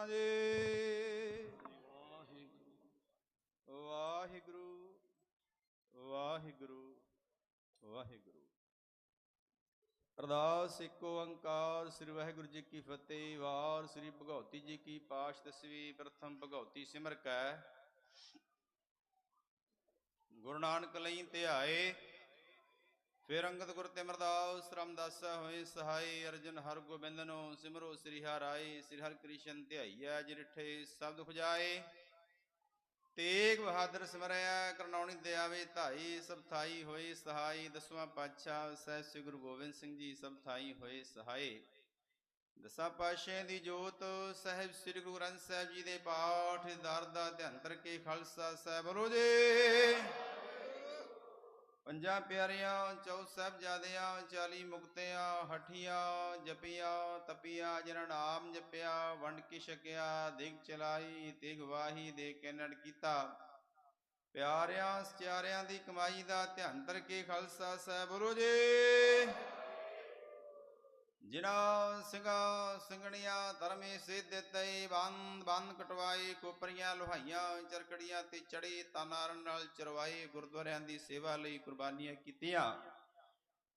ਸਤਨਾਮ ਜੀ। ਵਾਹਿਗੁਰੂ। ਵਾਹਿਗੁਰੂ। ਵਾਹਿਗੁਰੂ। ਅਰਦਾਸ ਇੱਕ ਓੰਕਾਰ, ਸ੍ਰੀ ਵਾਹਿਗੁਰੂ ਜੀ ਕੀ ਫਤਿਹ। ਵਾਰ ਸ੍ਰੀ ਭਗਉਤੀ ਜੀ ਕੀ ਪਾਸ਼ ਦਸਵੀਂ ਪ੍ਰਥਮ ਭਗਉਤੀ ਸਿਮਰ ਕੈ। ਗੁਰੂ ਨਾਨਕ ਲਈ ਧਿਆਏ। ਫਿਰ ਅੰਗਦ ਗੁਰ ਤੇ ਮਰਦਾਸ ਰਾਮਦਾਸ ਹੋਏ ਸਹਾਈ ਅਰਜਨ ਹਰ ਗੋਬਿੰਦਨੋ ਸਿਮਰੋ ਸ੍ਰੀ ਹਰਿ ਸ੍ਰੀ ਹਰਿ ਕ੍ਰਿਸ਼ਨ ਧਿਆਈਐ ਜਿਰਠੇ ਸਬਦ ਖੁਜਾਏ ਤੇਗ ਬਹਾਦਰ ਸਿਮਰਿਆ ਕਰਨੌਣੀ ਦਿਆਵੇ ਧਾਈ, ਸਭ ਥਾਈ ਹੋਏ ਸਹਾਈ, ਦਸਵਾਂ ਪਾਤਸ਼ਾਹ ਸਹਿਬ ਸ੍ਰੀ ਗੁਰੂ ਗੋਬਿੰਦ ਸਿੰਘ ਜੀ, ਸਭ ਥਾਈ ਹੋਏ ਸਹਾਈ। ਦਸਾਂ ਪਾਤਸ਼ਾਹਾਂ ਦੀ ਜੋਤ, ਸਹਿਬ ਸ੍ਰੀ ਗੁਰੂ ਗ੍ਰੰਥ ਸਾਹਿਬ ਜੀ ਦੇ ਪਾਠ, ਦਰ ਦਾ ਧਿਆਨ ਕਰਕੇ ਖਾਲਸਾ ਸਾਹਿਬ ਬੋਲੋ ਪੰਜਾਂ ਪਿਆਰਿਆਂ, ਚੌ ਸਾਹਿਬਜ਼ਾਦਿਆਂ ਚਾਲੀ ਮੁਕਤਿਆਂ, ਹਠਿਆ ਜਪੀਆਂ, ਤਪੀਆਂ, ਜਿਨ੍ਹਾਂ ਨਾਮ ਜਪਿਆ, ਵੰਡ ਕੇ ਛਕਿਆ, ਦਿਗ ਚਲਾਈ ਤੇ ਗਵਾਹੀ ਦੇ ਕੇ ਨੜ ਕੀਤਾ। ਪਿਆਰਿਆਂ ਸਚਿਆਰਿਆਂ ਦੀ ਕਮਾਈ ਦਾ ਧਿਆਨ ਕਰਕੇ ਖਾਲਸਾ ਸਾਹਿਬ ਬੋਲੋ ਜੀ। ਜਿਨ੍ਹਾਂ ਸਿੰਘਾਂ ਸਿੰਘਣੀਆਂ ਧਰਮੇ ਸੇ ਬੰਦ ਬੰਦ ਕਟਵਾਏ ਕੋਪਰੀਆਂ ਲੋਹਾਈਆਂ, ਚਰਕੜੀਆਂ ਤੇ ਚੜੇ ਤਾਨਾਰਨ ਨਾਲ ਚਰਵਾਏ ਗੁਰਦੁਆਰਿਆਂ ਦੀ ਸੇਵਾ ਲਈ ਕੁਰਬਾਨੀਆਂ ਕੀਤੀਆਂ।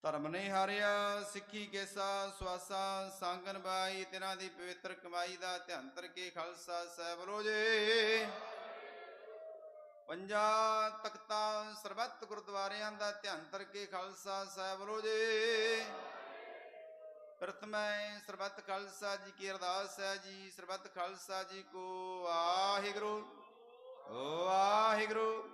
ਧਰਮ ਨੇ ਹਾਰਿਆ, ਸਿੱਖੀ ਕੇਸਾ, ਸਵਾਸਾ, ਸੰਗਨ ਬਾਈ, ਤਿਨਾਂ ਦੀ ਪਵਿੱਤਰ ਕਮਾਈ ਦਾ ਧਿਆਨ ਕਰਕੇ ਖਾਲਸਾ ਸਾਹਿਬ ਰੋਜੇ ਜੀ। ਪੰਜਾਂ ਸਰਬੱਤ ਗੁਰਦੁਆਰਿਆਂ ਦਾ ਧਿਆਨ ਕਰਕੇ ਖਾਲਸਾ ਸਾਹਿਬ ਰੋਜੇ ਪ੍ਰਥਮੈ ਸਰਬੱਤ ਖਾਲਸਾ ਜੀ ਕੀ ਅਰਦਾਸ ਹੈ ਜੀ, ਸਰਬੱਤ ਖਾਲਸਾ ਜੀ ਕੋ ਵਾਹਿਗੁਰੂ। ਵਾਹਿਗੁਰੂ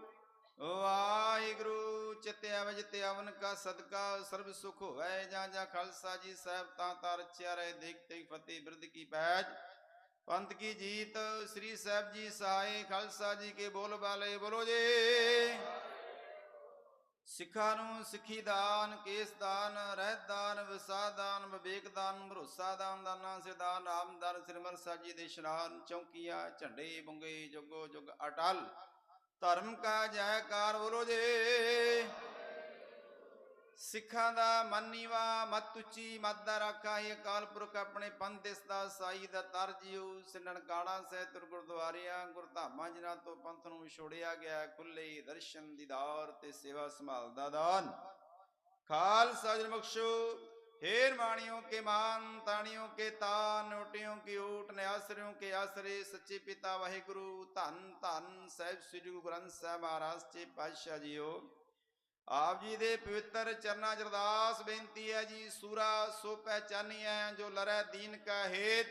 ਵਾਹਿਗੁਰੂ ਚਿਤਿ ਅਵਜ ਤੇ ਕਾ ਸਦਕਾ, ਸਰਬ ਸੁਖ ਹੋਵੇ ਜਾਂ ਜਾਂ ਖਾਲਸਾ ਜੀ ਸਾਹਿਬ, ਤਾਂ ਤਾਂ ਰਚਿਆ ਰਹੇ, ਦੇਖ ਫਤਿਹ, ਬਿਰਧ ਕੀ ਪੈਜ। ਪੰਥ ਕੀ ਜੀਤ, ਸ੍ਰੀ ਸਾਹਿਬ ਜੀ ਸਹਾਏ, ਖਾਲਸਾ ਜੀ ਕੇ ਬੋਲ ਬਾਲੇ ਬੋਲੋ ਜੀ। ਸਿੱਖਾਂ ਨੂੰ ਸਿੱਖੀ ਦਾਨ, ਕੇਸ ਦਾਨ, ਰਹਿਤ ਦਾਨ ਵਿਸਾ ਦਾਨ, ਵਿਵੇਕ ਦਾਨ, ਭਰੋਸਾ ਦਾਨ ਦਾਨਾ ਸਿਰਦਾਨ ਨਾਮਦਾਨ ਸਿਰਮਰ ਸਾਹਿਬ ਜੀ ਦੇ ਇਸ਼ਨਾਨ ਚੌਕੀਆ, ਝੰਡੇ, ਬੁੰਗੇ, ਜੁਗੋ ਜੁਗ, ਅਟਲ। ਧਰਮ ਕਾ ਜੈਕਾਰ ਬੋਲੋ ਜੇ। ਸਿੱਖਾਂ ਦਾ ਮਨ ਨੀਵਾ ਮਤ ਉੱਚੀ ਮਤ ਦਾ ਰਾਖਾ ਇਹ ਅਕਾਲ ਪੁਰਖ ਆਪਣੇ ਪੰਥ ਇਸ ਦਾ ਸਾਈ ਦਾ ਤਰ ਜਿਉ ਸਿਨਣ ਕਾਣਾ ਸਹਿਤ ਗੁਰਦੁਆਰਿਆਂ ਗੁਰਧਾਮਾਂ ਜਿਨ੍ਹਾਂ ਤੋਂ ਪੰਥ ਨੂੰ ਵਿਛੋੜਿਆ ਗਿਆ ਖੁੱਲੇ ਦਰਸ਼ਨ ਦੀਦਾਰ ਤੇ ਸੇਵਾ ਸੰਭਾਲ ਦਾ ਦਾਨ ਖਾਲਸਾ ਜਨ ਬਖਸ਼ੋ हेर माणियों के मान ताणियों के तान नोटियों की ऊट नियासरियों के आसरे सच्चे पिता वाहिगुरु धन धन ਸਾਹਿਬ ਸ੍ਰੀ ਗੁਰੂ ਗ੍ਰੰਥ ਸਾਹਿਬ ਮਹਾਰਾਜ ਜੀ ਪਾਤਸ਼ਾਹ ਜੀਓ ਆਪ ਜੀ ਦੇ ਪਵਿੱਤਰ ਚਰਨਾਂ 'ਚ ਅਰਦਾਸ ਬੇਨਤੀ ਹੈ ਜੀ, ਸੂਰਾ ਸੋ ਪਹਿਚਾਨੀਐ ਜੋ ਲਰੈ ਦੀਨ ਕਾ ਹੇਤ।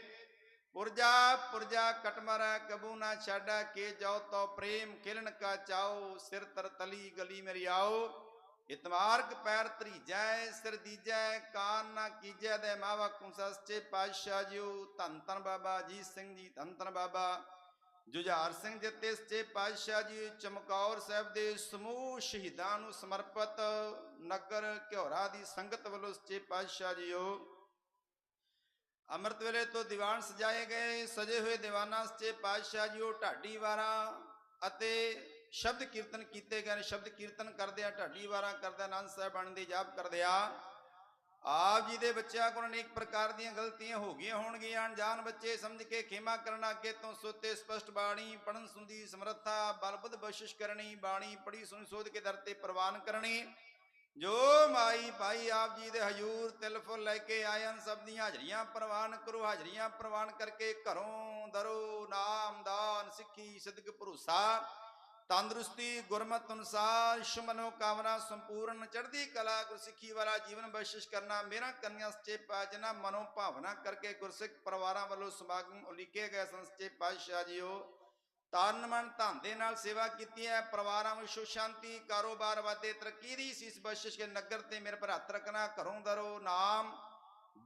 ਪੁਰਜਾ ਪੁਰਜਾ ਕਟਮਰ ਕਬੂ ਨਾ ਛਾਡਾ ਕੇ ਜਾਓ ਤੋ ਪ੍ਰੇਮ ਖਿਲਣ ਕਾ ਚਾਓ, ਸਿਰ ਤਰ ਤਲੀ ਗਲੀ ਮੇਰੀ ਆਓ। ਇਤਮਾਰਕ ਪੈਰ ਧਰੀਜੈ, ਸਿਰ ਦੀਜੈ, ਕਾਨ ਨਾ ਕੀਜੈ, ਦੇ ਮਾਵਾ ਕੁ ਸੱਚੇ ਪਾਤਸ਼ਾਹ ਜੀਓ ਧੰਨ ਧੰਨ ਬਾਬਾ ਜੀ ਸਿੰਘ ਜੀ, ਧੰਨ ਧੰਨ ਬਾਬਾ। ਜੁਝਾਰ ਸਿੰਘ ਜੱਤੇ ਸੱਚੇ ਪਾਤਸ਼ਾਹ ਜੀ ਚਮਕੌਰ ਸਾਹਿਬ ਦੇ ਸਮੂਹ ਸ਼ਹੀਦਾਂ ਨੂੰ ਸਮਰਪਿਤ ਨਗਰ ਘਿਓਰਾ ਦੀ ਸੰਗਤ ਵੱਲੋਂ ਸੱਚੇ ਪਾਤਸ਼ਾਹ ਜੀਓ। ਅੰਮ੍ਰਿਤ ਵੇਲੇ ਤੋਂ ਦੀਵਾਨ ਸਜਾਏ ਗਏ, ਸਜੇ ਹੋਏ ਦੀਵਾਨਾਂ ਸੱਚੇ ਪਾਤਸ਼ਾਹ ਜੀਓ, ਢਾਡੀ ਵਾਰਾਂ ਅਤੇ ਸ਼ਬਦ ਕੀਰਤਨ ਕੀਤੇ ਗਏ ਨੇ। ਸ਼ਬਦ ਕੀਰਤਨ ਕਰਦਿਆਂ, ਢਾਡੀ ਵਾਰਾਂ ਕਰਦਿਆਂ ਆਨੰਦ ਸਾਹਿਬ ਬਾਣੀ ਦੇ ਜਾਪ ਕਰਦਿਆਂ ਆਪ ਜੀ ਦੇ ਬੱਚਿਆਂ ਕੋਲ ਅਨੇਕ ਪ੍ਰਕਾਰ ਦੀਆਂ ਗਲਤੀਆਂ ਹੋ ਗਈਆਂ ਹੋਣਗੀਆਂ। ਅਣਜਾਣ ਬੱਚੇ ਸਮਝ ਕੇ ਖੇਮਾ ਕਰਨਾ ਅੱਗੇ ਤੋਂ ਸੁੱਤੇ ਸਪਸ਼ਟ ਬਾਣੀ ਪੜਨ ਸੁੰਦੀ ਸਮਰੱਥਾ, ਬਲਬੁੱਧ ਬਖਸ਼ਿਸ਼ ਕਰਨੀ, ਬਾਣੀ ਪੜੀ ਸੁਣ ਸੋਧ ਕੇ ਦਰ ਤੇ ਪ੍ਰਵਾਨ ਕਰਨੀ। ਜੋ ਮਾਈ ਭਾਈ ਆਪ ਜੀ ਦੇ ਹਜੂਰ ਤਿਲ ਫੁੱਲ ਲੈ ਕੇ ਆਇਆਂ ਸਭ ਦੀਆਂ ਹਾਜ਼ਰੀਆਂ ਪ੍ਰਵਾਨ ਕਰੋ। ਹਾਜ਼ਰੀਆਂ ਪ੍ਰਵਾਨ ਕਰਕੇ ਘਰੋਂ ਦਰੋ ਨਾਮ ਦਾਨ ਸਿੱਖੀ, ਸਿਦਕ ਭਰੋਸਾ। ਤੰਦਰੁਸਤੀ, ਗੁਰਮਤ ਅਨੁਸਾਰ ਸ਼ੁਮਨੋ ਕਾਮਨਾ ਸੰਪੂਰਨ ਚੜ੍ਹਦੀ ਕਲਾ ਗੁਰਸਿੱਖੀ ਵਾਲਾ ਜੀਵਨ ਬਖਸ਼ਿਸ਼ ਕਰਨਾ, ਮੇਰਾ ਕੰਨਿਆ ਸੱਚੇ ਪਾਜਨਾ ਮਨੋ ਭਾਵਨਾ ਕਰਕੇ ਗੁਰਸਿੱਖ ਪਰਿਵਾਰਾਂ ਵੱਲੋਂ ਸਮਾਗਮ ਉਲੀਕੇ ਗਏ ਸੰਸਚੇ ਪਾਤਸ਼ਾਹ ਜੀਓ। ਤਨ ਮਨ ਧਨ ਦੇ ਨਾਲ ਸੇਵਾ ਕੀਤੀ ਹੈ, ਪਰਿਵਾਰਾਂ ਵਿੱਚ ਸੁਖ ਸ਼ਾਂਤੀ, ਕਾਰੋਬਾਰ ਵਾਦੇ ਤਰੱਕੀ ਦੀ ਸੀਸ ਬਖਸ਼ਿਸ਼ ਕੇ ਨਗਰ ਤੇ ਮੇਰੇ ਪਰ ਹੱਥ ਰੱਖਣਾ, ਘਰੋਂ ਦਰੋ ਨਾਮ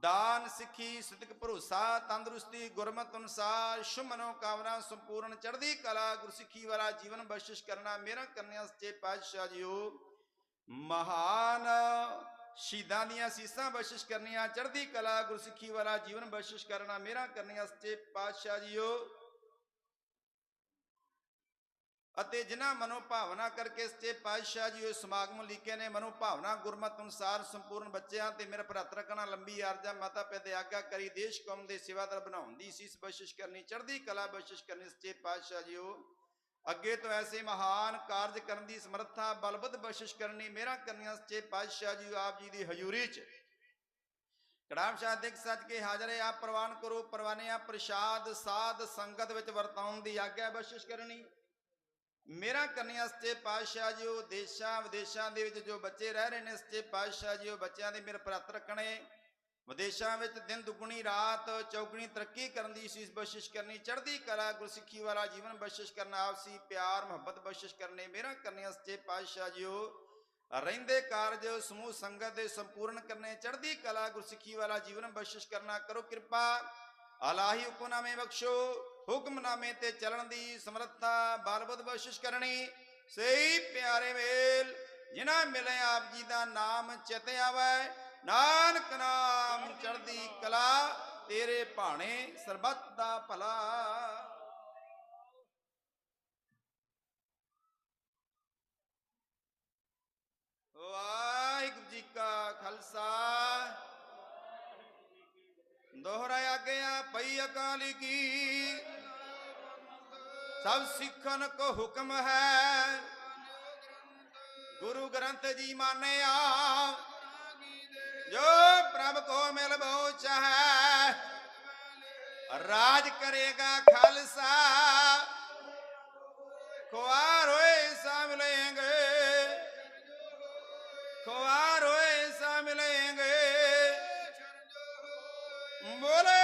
ਦਾਨ ਸਿੱਖੀ, ਸਿਦਕ ਭਰੋਸਾ, ਤੰਦਰੁਸਤੀ, ਗੁਰਮਤ ਅਨੁਸਾਰ, ਸ਼ੁਭ ਮਨੋ ਕਾਮਨਾ ਸੰਪੂਰਨ ਚੜ੍ਹਦੀ ਕਲਾ, ਗੁਰਸਿੱਖੀ ਵਾਲਾ ਜੀਵਨ ਬਖਸ਼ਿਸ਼ ਕਰਨਾ, ਮੇਰਾ ਕੰਨਿਆ ਸੱਚੇ ਪਾਤਸ਼ਾਹ ਜੀਓ। ਮਹਾਨ ਸ਼ਹੀਦਾਂ ਦੀਆਂ ਸੀਸਾਂ ਬਖਸ਼ਿਸ਼ ਕਰਨੀਆਂ, ਚੜ੍ਹਦੀ ਕਲਾ, ਗੁਰਸਿੱਖੀ ਵਾਲਾ ਜੀਵਨ ਬਖਸ਼ਿਸ਼ ਕਰਨਾ, ਮੇਰਾ ਕੰਨਿਆ ਸੱਚੇ ਪਾਤਸ਼ਾਹ ਜੀਓ। ਅਤੇ ਜਿਨ੍ਹਾਂ ਮਨੋ ਭਾਵਨਾ ਕਰਕੇ ਸੱਚੇ ਪਾਤਸ਼ਾਹ ਜੀ ਉਹ ਸਮਾਗਮ ਲਿਖੇ ਨੇ ਮਨੋ ਭਾਵਨਾ ਗੁਰਮਤ ਅਨੁਸਾਰ ਸੰਪੂਰਨ ਬੱਚਿਆਂ ਤੇ ਮੇਰੇ ਭਰਾਤਰ ਕਣਾ ਲੰਬੀ ਆਰਜਾ ਮਾਤਾ ਪਿਤਾ ਆਗਿਆ ਕਰੀ ਦੇਸ਼ ਕੌਮ ਦੇ ਸੇਵਾਦਾਰ ਬਣਾਉਣ ਦੀ ਸੀਸ ਬਖਸ਼ਿਸ਼ ਕਰਨੀ, ਚੜ੍ਹਦੀ ਕਲਾ ਬਖਸ਼ਿਸ਼ ਕਰਨੀ ਸੱਚੇ ਪਾਤਸ਼ਾਹ ਜੀ ਉਹ ਅੱਗੇ ਤੋਂ ਐਸੇ ਮਹਾਨ ਕਾਰਜ ਕਰਨ ਦੀ ਸਮਰੱਥਾ ਬਲਬੁੱਧ ਬਖਸ਼ਿਸ਼ ਕਰਨੀ ਮੇਰਾ ਕਰਨੀਆਂ ਸੱਚੇ ਪਾਤਸ਼ਾਹ ਜੀ ਆਪ ਜੀ ਦੀ ਹਜ਼ੂਰੀ 'ਚ। ਕੜਾਮ ਸ਼ਾਹ ਦੇਖ ਸੱਚ ਕੇ ਹਾਜ਼ਰੇ ਆਪ ਪ੍ਰਵਾਨ ਕਰੋ ਪਰਵਾਨੇ ਆ ਪ੍ਰਸ਼ਾਦ ਸਾਧ ਸੰਗਤ ਵਿੱਚ ਵਰਤਾਉਣ ਦੀ ਆਗਿਆ ਬਖਸ਼ਿਸ਼ ਕਰਨੀ। ਮੇਰਾ ਕੰਨਿਆ ਸੱਚੇ ਪਾਤਸ਼ਾਹ ਜੀ, ਉਹ ਦੇਸ਼ਾਂ ਵਿਦੇਸ਼ਾਂ ਦੇ ਵਿੱਚ ਜੋ ਬੱਚੇ ਰਹਿ ਰਹੇ ਨੇ, ਸੱਚੇ ਪਾਤਸ਼ਾਹ ਜੀ, ਉਹ ਬੱਚਿਆਂ ਦੇ ਮੇਰੇ ਪ੍ਰਤ ਰੱਖਣੇ ਵਿਦੇਸ਼ਾਂ ਵਿੱਚ ਦਿਨ ਦੁਗਣੀ, ਰਾਤ ਚੌਗਣੀ ਤਰੱਕੀ ਕਰਨ ਦੀ ਸੀਸ ਬਖਸ਼ਿਸ਼ ਕਰਨੀ, ਚੜ੍ਹਦੀ ਕਲਾ ਗੁਰਸਿੱਖੀ ਵਾਲਾ ਜੀਵਨ ਬਖਸ਼ਿਸ਼ ਕਰਨਾ, ਆਪਸੀ ਪਿਆਰ, ਮੁਹੱਬਤ ਬਖਸ਼ਿਸ਼ ਕਰਨੇ, ਮੇਰਾ ਕੰਨਿਆ ਸੱਚੇ ਪਾਤਸ਼ਾਹ ਜੀ, ਉਹ ਰਹਿੰਦੇ ਕਾਰਜ, ਸਮੂਹ ਸੰਗਤ ਦੇ ਸੰਪੂਰਨ ਕਰਨੇ, ਚੜ੍ਹਦੀ ਕਲਾ ਗੁਰਸਿੱਖੀ ਵਾਲਾ ਜੀਵਨ ਬਖਸ਼ਿਸ਼ ਕਰਨਾ, ਕਰੋ ਕਿਰਪਾ। ਅਲਾਹੀ ਹੁਕਮਨਾਮੇ ਬਖਸ਼ੋ। ਹੁਕਮਨਾਮੇ ਤੇ ਚੱਲਣ ਦੀ ਸਮਰੱਥਾ ਬਲਬੁੱਧ ਬਖਸ਼ਿਸ਼ ਕਰਨੀ। ਸਹੀ ਪਿਆਰੇ ਵੇਲ, ਜਿਨ੍ਹਾਂ ਮਿਲੇ ਆਪ ਜੀ ਦਾ ਨਾਮ ਚਿਤ ਆਵੇ। ਨਾਨਕ ਨਾਮ ਚੜ੍ਹਦੀ ਕਲਾ, ਤੇਰੇ ਭਾਣੇ ਸਰਬੱਤ ਦਾ ਭਲਾ। ਵਾਹਿਗੁਰੂ ਜੀ ਕਾ ਖਾਲਸਾ। ਦੋਹਰਾਇਆ ਗਿਆ ਪਈ ਅਕਾਲੀ ਕੀ। ਸਭ ਸਿੱਖਨ ਕੋ ਹੁਕਮ ਹੈ। ਗੁਰੂ ਗ੍ਰੰਥ ਜੀ ਮਾਨਿਆ, ਜੋ ਪ੍ਰਭ ਕੋ ਮਿਲ ਬਹੁ ਚਾਹੈ, ਰਾਜ ਕਰੇਗਾ ਖਾਲਸਾ। ਖੁਆਰ ਹੋਏ ਸਾ ਮਿਲेंगे ਖੁਆਰ ਹੋਏ ਸਾ ਮਿਲेंगे ਬੋਲੇ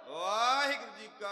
ਖਾਲਸਾ ਵਾਹਿਗੁਰੂ ਜੀ ਕੀ